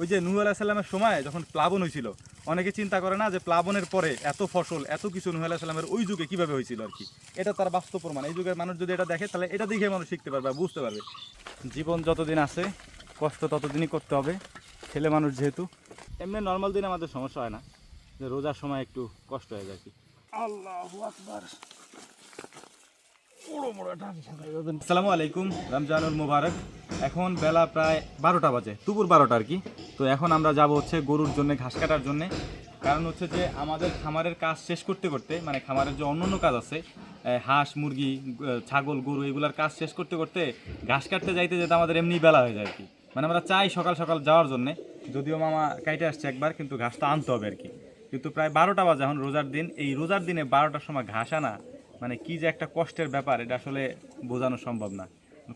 ওই যে নুহ আলাহিসাল্লামের সময় যখন প্লাবন হয়েছিল অনেকে চিন্তা করে না যে প্লাবনের পরে এত ফসল এত কিছু নুহ আলাহিসাল্লামের ওই যুগে কীভাবে হয়েছিল আর কি? এটা তার বাস্তব প্রমাণ। এই যুগের মানুষ যদি এটা দেখে তাহলে এটা দেখে মানুষ শিখতে পারবে বুঝতে পারবে। জীবন যতদিন আছে কষ্ট ততদিনই করতে হবে ছেলে মানুষ যেহেতু। এমনি নর্মাল দিনে আমাদের সমস্যা হয় না যে রোজার সময় একটু কষ্ট হয়ে যায় আর কি। আল্লাহু আকবার। আসসালামু আলাইকুম, রমজানুল মুবারক। এখন বেলা প্রায় বারোটা বাজে, দুপুর বারোটা আর কি। তো এখন আমরা যাব হচ্ছে গরুর জন্য, ঘাস কাটার জন্য। কারণ হচ্ছে যে আমাদের খামারের কাজ শেষ করতে করতে মানে খামারের যে অন্য অন্য কাজ আছে হাঁস, মুরগি ছাগল, গরু, এগুলার কাজ শেষ করতে করতে ঘাস কাটতে যাইতে যেতে আমাদের এমনি বেলা হয়ে যায় আর কি। মানে আমরা চাই সকাল সকাল যাওয়ার জন্যে। যদিও মামা কাইটে আসছে একবার, কিন্তু ঘাসটা আনতে হবে আর কি। কিন্তু প্রায় বারোটা বাজে এখন রোজার দিন। এই রোজার দিনে বারোটার সময় ঘাস আনা মানে কি যে একটা কষ্টের ব্যাপার, এটা আসলে বোঝানো সম্ভব না।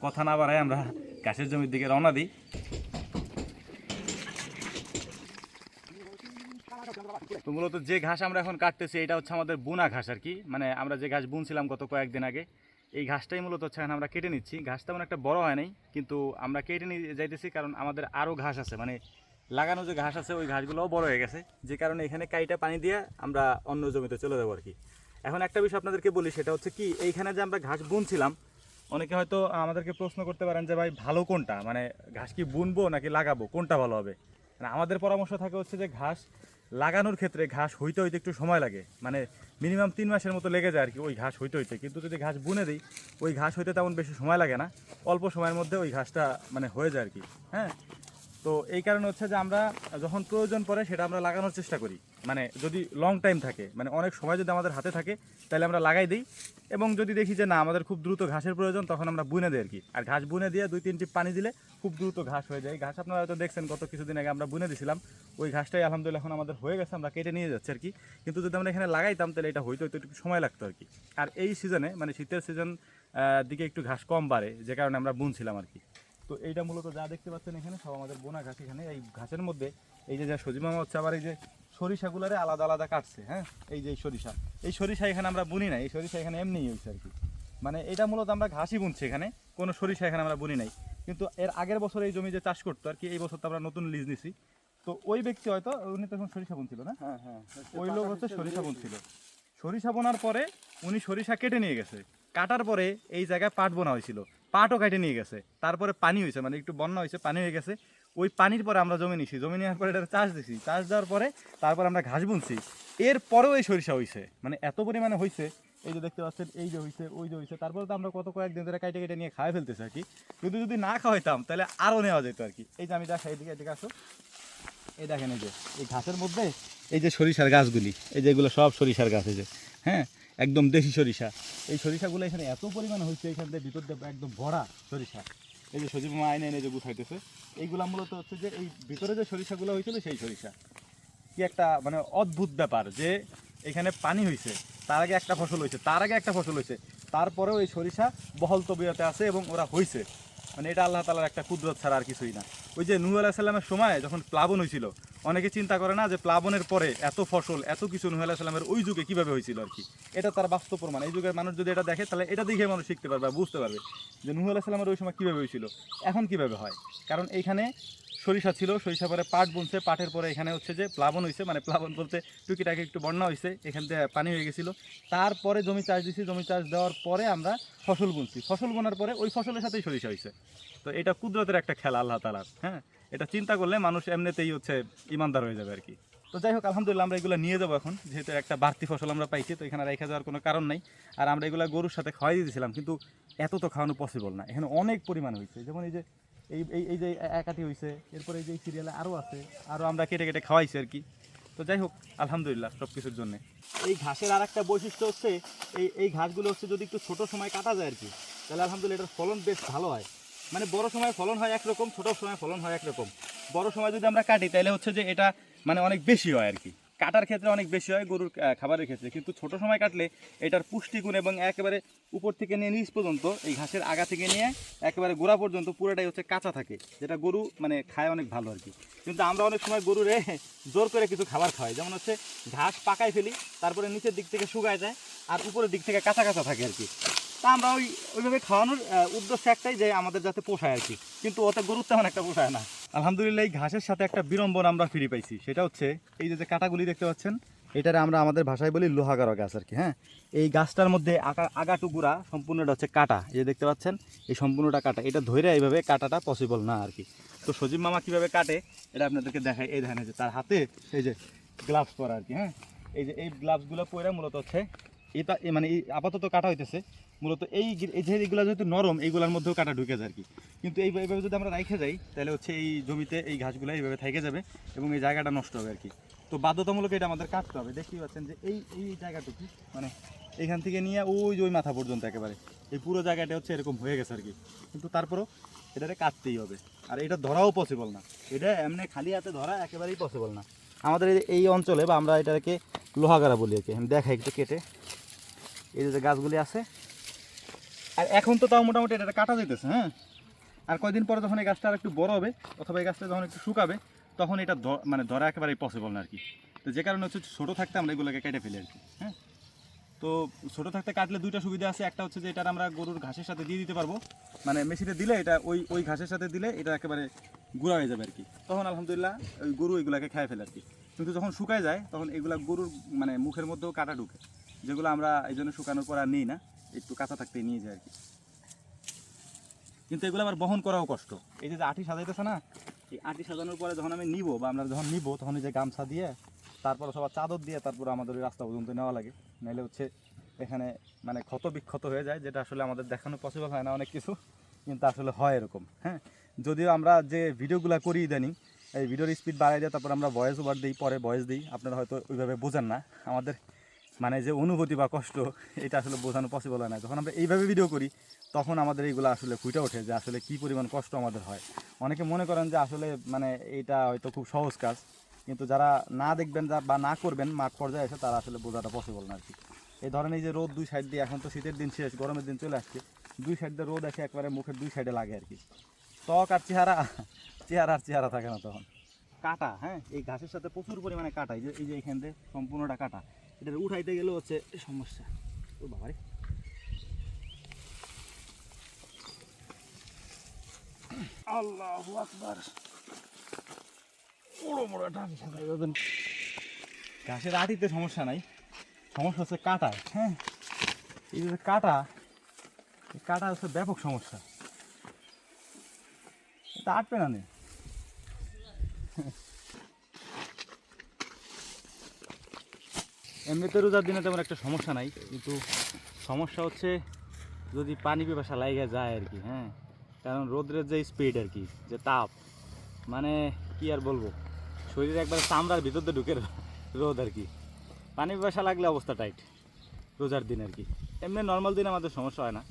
কথা না বাড়ায় আমরা ঘাসের জমির দিকে রওনা দিই। তো মূলত যে ঘাস আমরা এখন কাটতেছি, এটা হচ্ছে আমাদের বুনা ঘাস আর কি। মানে আমরা যে ঘাস বুনছিলাম গত কয়েকদিন আগে, এই ঘাসটাই মূলত হচ্ছে এখন আমরা কেটে নিচ্ছি। ঘাস তেমন একটা বড় হয় নাই, কিন্তু আমরা কেটে নিয়ে যাইতেছি কারণ আমাদের আরও ঘাস আছে। মানে লাগানো যে ঘাস আছে, ওই ঘাসগুলোও বড় হয়ে গেছে। যে কারণে এখানে কাইটা পানি দিয়ে আমরা অন্য জমিতে চলে যাব আর কি। এখন একটা বিষয় আপনাদেরকে বলি, সেটা হচ্ছে কি, এইখানে যে আমরা ঘাস বুনছিলাম, অনেকে হয়তো আমাদেরকে প্রশ্ন করতে পারেন যে, ভাই, ভালো কোনটা? মানে ঘাস কি বুনবো নাকি লাগাবো? কোনটা ভালো হবে? মানে আমাদের পরামর্শ থাকে হচ্ছে যে, ঘাস লাগানোর ক্ষেত্রে ঘাস হইতে হইতে একটু সময় লাগে। মানে মিনিমাম তিন মাসের মতো লেগে যায় আর কি, ওই ঘাস হইতে হইতে। কিন্তু যদি ঘাস বুনে দিই, ওই ঘাস হইতে তেমন বেশি সময় লাগে না। অল্প সময়ের মধ্যে ওই ঘাসটা মানে হয়ে যায় আর কি হ্যাঁ? তো এই কারণে হচ্ছে যে আমরা যখন প্রয়োজন পড়ে সেটা আমরা লাগানোর চেষ্টা করি। মানে যদি লং টাইম থাকে মানে অনেক সময় যদি আমাদের হাতে থাকে, তাহলে আমরা লাগাই দিই। এবং যদি দেখি যে না, আমাদের খুব দ্রুত ঘাসের প্রয়োজন, তখন আমরা বুনে দিই আর কি আর ঘাস বুনে দিয়ে দুই তিনটি পানি দিলে খুব দ্রুত ঘাস হয়ে যায়। ঘাস আপনারা হয়তো দেখছেন, গত কিছুদিন আগে আমরা বুনে দিছিলাম। ওই ঘাসটাই আলহামদুলিল্লাহ এখন আমাদের হয়ে গেছে, আমরা কেটে নিয়ে যাচ্ছি আর কি কিন্তু যদি আমরা এখানে লাগাইতাম, তাহলে এটা হইতে একটু সময় লাগতো আর কি আর এই সিজনে মানে শীতের সিজন দিকে একটু ঘাস কম বাড়ে, যে কারণে আমরা বুনছিলাম আর কি তো এইটা মূলত যা দেখতে পাচ্ছেন এখানে সব আমাদের বোনা ঘাস এখানে। এই ঘাসের মধ্যে এই যে যা সজিমামা হচ্ছে আবার এই যে সরিষাগুলারে আলাদা আলাদা কাটছে হ্যাঁ? এই যে সরিষা। এই সরিষা এখানে আমরা বুনি নাই এই সরিষা এখানে এমনিই হয়েছে আর কি। মানে এটা মূলত আমরা ঘাসই বুনছি এখানে কোনো সরিষা এখানে আমরা বুনি নাই। কিন্তু এর আগের বছর এই জমি যে চাষ করতো আর কি এই বছর তো আমরা নতুন লিজ নিছি। তো ওই ব্যক্তি হয়তো উনি তখন সরিষা বুনছিল না? হ্যাঁ হ্যাঁ ওই লোক হচ্ছে সরিষা বুনছিল। সরিষা বোনার পরে উনি সরিষা কেটে নিয়ে গেছে। কাটার পরে এই জায়গায় পাট বোনা হয়েছিল। পাটও কাটে নিয়ে গেছে। তারপরে পানি হয়েছে মানে একটু বন্যা হয়েছে, পানি হয়ে গেছে। ওই পানির পরে আমরা জমি নিছি। জমি নেওয়ার পরে এটা চাষ দিছি। চাষ দেওয়ার পরে তারপর আমরা ঘাস বুনছি। এর পরেও এই সরিষা হয়েছে মানে এত পরিমাণে হয়েছে এই যে দেখতে পাচ্ছেন, এই যে হয়েছে ওই যে হয়েছে তারপরে তো আমরা কত কয়েকদিন ধরে কেটে কেটে নিয়ে খাওয়া ফেলতেছি আর কি। যদি যদি না খাওয়াইতাম, তাহলে আরও নেওয়া যেত আর কি। এই যে আমি দেখা, এদিকে এদিকে আসো। এই দেখেন এই যে, এই ঘাসের মধ্যে এই যে সরিষার গাছগুলি, এই যে এগুলো সব সরিষার গাছ এই যে। হ্যাঁ একদম দেশি সরিষা। এই সরিষাগুলো এখানে এত পরিমাণ হয়েছে, এখান থেকে ভিতর দিয়ে একদম ভরা সরিষা। এই যে সজীব মা আইনে এনে যে গুছাইতেছে, এইগুলা মূলত হচ্ছে যে এই ভিতরে যে সরিষাগুলো হয়েছিল সেই সরিষা। কি একটা মানে অদ্ভুত ব্যাপার যে এখানে পানি হয়েছে, তার আগে একটা ফসল হয়েছে, তার আগে একটা ফসল হয়েছে, তারপরেও এই সরিষা বহল তবিয়তে আছে এবং ওরা হয়েছে মানে এটা আল্লাহ তালার একটা কুদরত ছাড়া আর কিছুই না। ওই যে নূহ আলাহিসাল্লামের সময় যখন প্লাবন হয়েছিল অনেকে চিন্তা করে না যে প্লাবনের পরে এত ফসল, এত কিছু নূহ আলাহিসাল্লামের ওই যুগে কীভাবে হয়েছিল আর কি? এটা তার বাস্তব প্রমাণ। এই যুগের মানুষ যদি এটা দেখে, তাহলে এটা দেখে মানুষ শিখতে পারবে বুঝতে পারবে যে নূহ আলাহিসাল্লামের ওই সময় কীভাবে হয়েছিল। এখন কীভাবে হয়? কারণ এইখানে সরিষা ছিল, সরিষা পরে পাট বুনছে, পাটের পরে এখানে হচ্ছে যে প্লাবন হয়েছে মানে প্লাবন বলতে টুকিটাকে একটু বন্যা হয়েছে এখান থেকে পানি হয়ে গেছিল। তারপরে জমি চাষ দিছি, জমি চাষ দেওয়ার পরে আমরা ফসল বুনছি। ফসল বোনার পরে ওই ফসলের সাথেই সরিষা হয়েছে তো এটা কুদরতের একটা খেলা, আল্লাহ তালার হ্যাঁ? এটা চিন্তা করলে মানুষ এমনিতেই হচ্ছে ইমানদার হয়ে যাবে আর কি। তো যাই হোক, আলহামদুলিল্লাহ আমরা এগুলো নিয়ে যাব এখন, যেহেতু একটা বাড়তি ফসল আমরা পাইছি, তো এখানে রেখে যাওয়ার কোনো কারণ নাই। আর আমরা এগুলো গরুর সাথে খাওয়াই দিয়েছিলাম, কিন্তু এত তো খাওয়ানো পসিবল না। এখানে অনেক পরিমাণ হয়েছে, যেমন এই যে, এই এই যে একাটি হয়েছে, এরপরে এই যে সিরিয়ালে আরও আছে আরও আমরা কেটে কেটে খাওয়াইছি আর কি। তো যাই হোক, আলহামদুলিল্লাহ সব কিছুর জন্যে। এই ঘাসের আর একটা বৈশিষ্ট্য হচ্ছে, এই এই ঘাসগুলো হচ্ছে যদি একটু ছোটো সময় কাটা যায় আর কি, তাহলে আলহামদুলিল্লাহ এটার ফলন বেশ ভালো হয়। মানে বড় সময় ফলন হয় একরকম, ছোট সময় ফলন হয় একরকম। বড় সময় যদি আমরা কাটি, তাহলে হচ্ছে যে এটা মানে অনেক বেশি হয় আর কি। কাটার ক্ষেত্রে অনেক বেশি হয়, গরুর খাবারের ক্ষেত্রে। কিন্তু ছোট সময় কাটলে এটার পুষ্টিগুণ এবং একেবারে উপর থেকে নিয়ে নিচ পর্যন্ত, এই ঘাসের আগা থেকে নিয়ে একেবারে গোড়া পর্যন্ত পুরোটাই হচ্ছে কাঁচা থাকে, যেটা গরু মানে খায় অনেক ভালো আর কি। কিন্তু আমরা অনেক সময় গরুরে জোর করে কিছু খাবার খাওয়াই। যেমন হচ্ছে ঘাস পাকায় ফেলি, তারপরে নিচের দিক থেকে শুকায় যায়, আর উপরের দিক থেকে কাঁচা কাঁচা থাকে আর কি। তা আমরা ওই, ওইভাবে খাওয়ানোর উদ্দেশ্য একটাই যে আমাদের যাতে পোষায় আর কি। কিন্তু ওতে গরুর তেমন একটা পোষায় না। আলহামদুলিল্লাহ, এই ঘাসের সাথে একটা বিড়ম্বন আমরা ফিরে পাইছি। সেটা হচ্ছে, এই যে কাটাগুলি দেখতে পাচ্ছেন, এটারে আমরা আমাদের ভাষায় বলি লোহাগারা গাছ আর কি হ্যাঁ? এই গাছটার মধ্যে আগা আগাটুকুরা সম্পূর্ণটা হচ্ছে কাটা। এই যে দেখতে পাচ্ছেন, এই সম্পূর্ণটা কাটা। এটা ধরে এইভাবে কাটাটা পসিবল না আর কি। তো সজীব মামা কীভাবে কাটে, এটা আপনাদেরকে দেখায় এই দেখেন যে তার হাতে এই যে গ্লাভস পরা আর কি হ্যাঁ? এই যে এই গ্লাভসগুলো পরে মূলত হচ্ছে, এটা মানে আপাতত কাটা হইতেছে। মূলত এই এইগুলো যেহেতু নরম এইগুলোর মধ্যেও কাটা ঢুকে যায় আর কি। কিন্তু এই এইভাবে যদি আমরা রাইখে যাই, তাহলে হচ্ছে এই জমিতে এই ঘাসগুলো এইভাবে থেকে যাবে এবং এই জায়গাটা নষ্ট হবে আর কি। তো বাধ্যতামূলক এটা আমাদের কাটতে হবে। দেখতেই পাচ্ছেন যে এই এই জায়গাটুকু মানে এইখান থেকে নিয়ে ওই ওই মাথা পর্যন্ত একেবারে। এই পুরো জায়গাটা হচ্ছে এরকম হয়ে গেছে আর কি। কিন্তু তারপরও এটাকে কাটতেই হবে। আর এটা ধরাও পসিবল না। এটা এমনি খালি হাতে ধরা একেবারেই পসিবল না। আমাদের এই- অঞ্চলে বা আমরা এটাকে লোহাগারা বলি আর কি। দেখাই একটু কেটে। এই যে গাছগুলি আছে আর এখন তো তাও মোটামুটি এটা কাটা যেতেছে হ্যাঁ? আর কয়দিন পরে যখন এই গাছটা আর একটু বড় হবে, অথবা এই গাছটা যখন একটু শুকাবে, তখন এটা মানে ধরা একেবারেই পসিবল না আর কি তো যে কারণে হচ্ছে ছোটো থাকতে আমরা এগুলোকে কেটে ফেলি আর কি হ্যাঁ? তো ছোটো থাকতে কাটলে দুইটা সুবিধা আছে, একটা হচ্ছে যে এটা আমরা গরুর ঘাসের সাথে দিয়ে দিতে পারব। মানে মেশিনে দিলে এটা ওই ওই ঘাসের সাথে দিলে এটা একেবারে গুঁড়া হয়ে যাবে আর কি তখন আলহামদুলিল্লাহ ওই গরু এগুলাকে খেয়ে ফেলে আর কি কিন্তু যখন শুকায় যায়, তখন এগুলা গরুর মানে মুখের মধ্যেও কাটা ঢুকে, যেগুলো আমরা এই জন্য শুকানোর পর আর নিই না। একটু কাঁচা থাকতে নিয়ে যায় আর কি। কিন্তু এগুলো আবার বহন করাও কষ্ট। এই যে আটি সাজাইতেছে না, এই আটি সাজানোর পরে যখন আমি নিব বা আমরা যখন নিব, তখন যে গামছা দিয়ে, তারপর সবার চাদর দিয়ে তারপর আমাদের রাস্তা পর্যন্ত নেওয়া লাগে। নাহলে হচ্ছে এখানে মানে ক্ষত বিক্ষত হয়ে যায়, যেটা আসলে আমাদের দেখানো পসিবল হয় না অনেক কিছু, কিন্তু আসলে হয় এরকম হ্যাঁ? যদিও আমরা যে ভিডিওগুলো করি ইদানিং, এই ভিডিওর স্পিড বাড়াই দিয়ে, তারপর আমরা ভয়েস ওভার দিই, পরে ভয়েস দিই, আপনারা হয়তো ওইভাবে বোঝেন না। আমাদের মানে যে অনুভূতি বা কষ্ট, এটা আসলে বোঝানো পসিবল হয় না। যখন আমরা এইভাবে ভিডিও করি, তখন আমাদের এইগুলো আসলে ফুটে ওঠে যে আসলে কী পরিমাণ কষ্ট আমাদের হয়। অনেকে মনে করেন যে আসলে মানে এটা হয়তো খুব সহজ কাজ, কিন্তু যারা না দেখবেন বা না করবেন, মাঠ পর্যায়ে এসে তারা আসলে বোঝাটা পসিবল না আর কি। এই ধরেন এই যে রোদ দুই সাইড দিয়ে, এখন তো শীতের দিন শেষ, গরমের দিন চলে আসছে, দুই সাইড দিয়ে রোদ এসে একবারে মুখের দুই সাইডে লাগে আর কি। ত্বক আর চেহারা চেহারা আর চেহারা থাকে না তখন। কাটা হ্যাঁ? এই ঘাসের সাথে প্রচুর পরিমাণে কাটা, এই যে এই যে এখান থেকে সম্পূর্ণটা কাটা। এটা উঠাইতে গেলেও হচ্ছে সমস্যা। ও বাবারে। আল্লাহু আকবার। বড় বড় দেবেন ঘাসের আটিতে সমস্যা নাই। সমস্যা হচ্ছে কাটায় হ্যাঁ? এই যে কাটা কাটা হচ্ছে ব্যাপক সমস্যা। এটা আটবে না নে। এমনিতে রোজার দিনে তেমন একটা সমস্যা নাই, কিন্তু সমস্যা হচ্ছে যদি পানি পিপাসা লাইগা যায় আর কি হ্যাঁ? কারণ রোদ্রের যে স্পিড আর কি, যে তাপ মানে কি আর বলব? শরীরে একবার চামড়ার ভিতর দিয়ে ঢুকে রোদ আর কি। পানি পিপাসা লাগলে অবস্থা টাইট রোজার দিন আর কি। এমনি নর্মাল দিন আমাদের সমস্যা হয় না,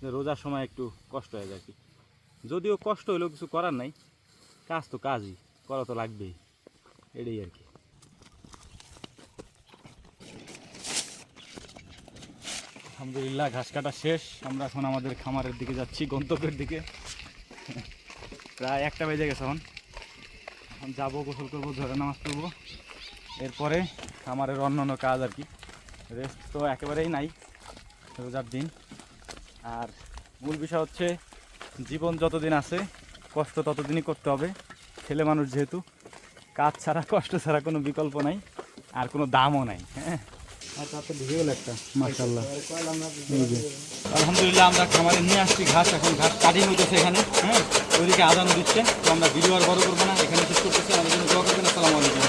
যে রোজার সময় একটু কষ্ট হয়ে যায় আর কি। যদিও কষ্ট হলেও কিছু করার নাই, কাজ তো কাজই, করা তো লাগবেই, এটাই আর কি। আলহামদুলিল্লাহ, ঘাস কাটা শেষ। আমরা এখন আমাদের খামারের দিকে যাচ্ছি, গন্তব্যের দিকে। প্রায় একটা বেজে গেছে এখন। এখন যাব, গোসল করব ধরে নামাজ পড়ব। এরপরে খামারের অন্যান্য কাজ আর কি। রেস্ট তো একেবারেই নাই, রোজার দিন। আর মূল বিষয় হচ্ছে, জীবন যতদিন আছে, কষ্ট ততদিনই করতে হবে। ছেলে মানুষ যেহেতু, কাজ ছাড়া, কষ্ট ছাড়া কোনো বিকল্প নাই, আর কোনো দামও নাই হ্যাঁ? আলহামদুলিল্লাহ, আমরা খামারে নিয়ে আসছি ঘাস, এখন ঘাস কাটিং হইতেছে এখানে হ্যাঁ? ওইদিকে আদান দিচ্ছে, তো আমরা ভিডিও আর বড় করব না, এখানে শেষ করতেছি, আমাদের জন্য